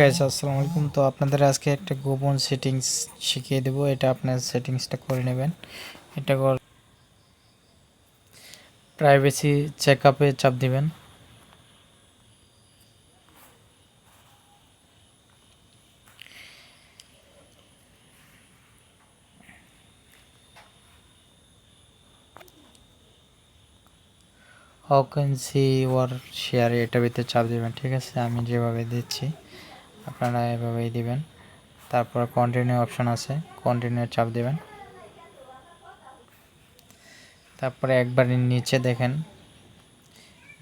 Guys আসসালামু আলাইকুম। তো আপনাদের আজকে একটা গোপন সেটিংস শিখিয়ে দেবো। এটা আপনার সেটিংসটা করে নেবেন। এটা কর প্রাইভেসি চেক আপে চাপ দিবেন। হাউ সি ওয়ার শেয়ার এটা ভিতরে চাপ দিবেন। ঠিক আছে? আমি যেভাবে দিচ্ছি। আপনারা এভাবেই দিবেন। তারপর কন্টিনিউ অপশন আছে কন্টিনিউ চাপ দেবেন। তারপরে একবার নিচে দেখেন।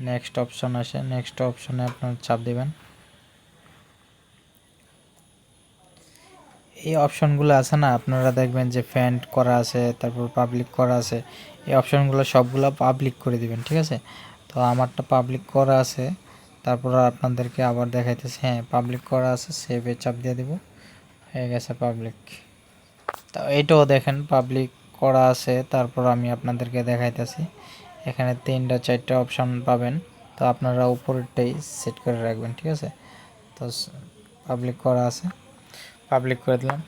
নেক্সট অপশন আসে নেক্সট অপশনে আপনার চাপ দেবেন। এই অপশনগুলো আছে না, আপনারা দেখবেন যে ফ্যান্ড করা আছে, তারপর পাবলিক করা আছে। এই অপশনগুলো সবগুলো পাবলিক করে দিবেন, ঠিক আছে? তো আমারটা পাবলিক করা আছে। তারপর আপনাদেরকে আবার দেখাইতেছে হ্যাঁ পাবলিক করা আছে সেভে চাপ দিয়ে দেব। হয়ে গেছে পাবলিক তো এইটাও দেখেন পাবলিক করা আছে, তারপর আমি আপনাদেরকে দেখাইতেছি। এখানে তিনটা, চারটা অপশান পাবেন। তো আপনারা উপরেরটাই সেট করে রাখবেন, ঠিক আছে? তো পাবলিক করা আছে। পাবলিক করে দিলাম।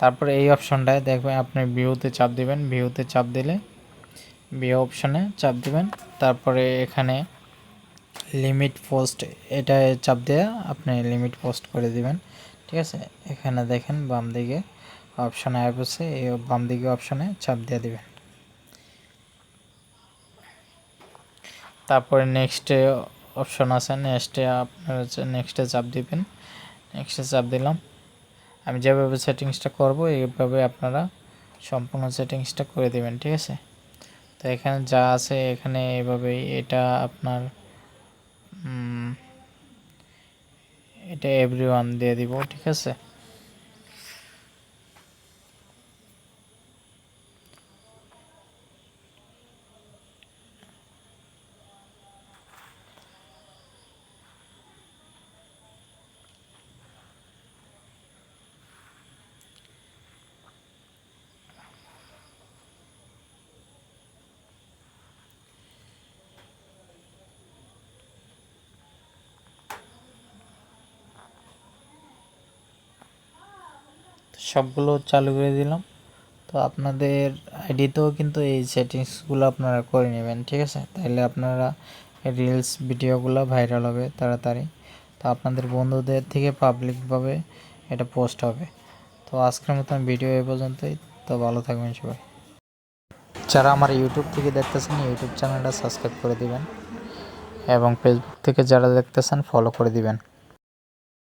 তারপরে এই অপশনটায় দেখবেন আপনি ভিউতে চাপ দিবেন। ভিউতে চাপ দিলে ভিউ অপশনে চাপ দিবেন। তারপরে এখানে লিমিট পোস্ট এটা চাপ দিয়ে আপনি লিমিট পোস্ট করে দিবেন। ঠিক আছে? এখানে দেখেন বাম দিকে অপশানে আছে এই বাম দিকে অপশানে চাপ দিয়ে দিবেন। তারপরে নেক্সটে অপশন আছে নেক্সটে আপনার হচ্ছে নেক্সটে চাপ দিবেন। নেক্সটে চাপ দিলাম। আমি যেভাবে সেটিংসটা করব, এইভাবে আপনারা সম্পূর্ণ সেটিংসটা করে দেবেন, ঠিক আছে? তো এখানে যা আছে, এখানে এভাবেই এটা আপনার এটা এভরি ওয়ান দিয়ে দিব ঠিক আছে? সবগুলো চালু করে দিলাম। তো আপনাদের আইডিতেও কিন্তু এই সেটিংসগুলো আপনারা করে নেবেন, ঠিক আছে? তাহলে আপনারা রিলস ভিডিওগুলো ভাইরাল হবে তাড়াতাড়ি। তো আপনাদের বন্ধুদের থেকে পাবলিকভাবে এটা পোস্ট হবে। তো আজকের মতন ভিডিও এ পর্যন্তই। তো ভালো থাকবেন সবাই। যারা আমার ইউটিউব থেকে দেখতেছেন ইউটিউব চ্যানেলটা সাবস্ক্রাইব করে দিবেন। এবং ফেসবুক থেকে যারা দেখতেছেন ফলো করে দিবেন।